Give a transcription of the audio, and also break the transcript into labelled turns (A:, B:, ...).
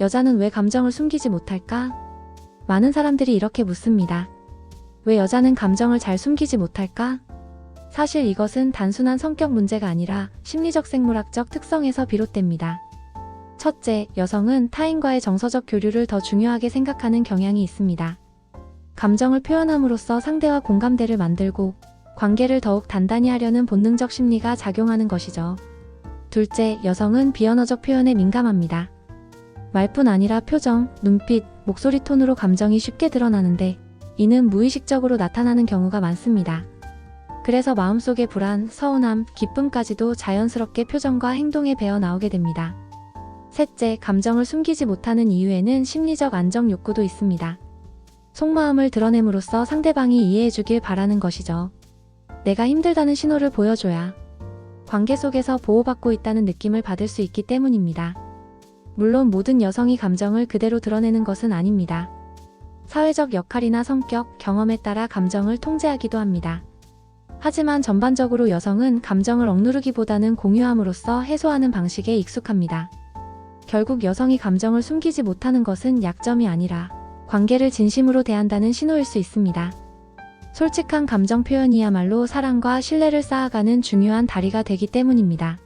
A: 여자는 왜 감정을 숨기지 못할까? 많은 사람들이 이렇게 묻습니다. 왜 여자는 감정을 잘 숨기지 못할까? 사실 이것은 단순한 성격 문제가 아니라 심리적 생물학적 특성에서 비롯됩니다. 첫째, 여성은 타인과의 정서적 교류를 더 중요하게 생각하는 경향이 있습니다. 감정을 표현함으로써 상대와 공감대를 만들고 관계를 더욱 단단히 하려는 본능적 심리가 작용하는 것이죠. 둘째, 여성은 비언어적 표현에 민감합니다. 말뿐 아니라 표정, 눈빛, 목소리 톤으로 감정이 쉽게 드러나는데 이는 무의식적으로 나타나는 경우가 많습니다. 그래서 마음속의 불안, 서운함, 기쁨까지도 자연스럽게 표정과 행동에 배어 나오게 됩니다. 셋째, 감정을 숨기지 못하는 이유에는 심리적 안정 욕구도 있습니다. 속마음을 드러냄으로써 상대방이 이해해주길 바라는 것이죠. 내가 힘들다는 신호를 보여줘야 관계 속에서 보호받고 있다는 느낌을 받을 수 있기 때문입니다. 물론 모든 여성이 감정을 그대로 드러내는 것은 아닙니다. 사회적 역할이나 성격, 경험에 따라 감정을 통제하기도 합니다. 하지만 전반적으로 여성은 감정을 억누르기보다는 공유함으로써 해소하는 방식에 익숙합니다. 결국 여성이 감정을 숨기지 못하는 것은 약점이 아니라 관계를 진심으로 대한다는 신호일 수 있습니다. 솔직한 감정 표현이야말로 사랑과 신뢰를 쌓아가는 중요한 다리가 되기 때문입니다.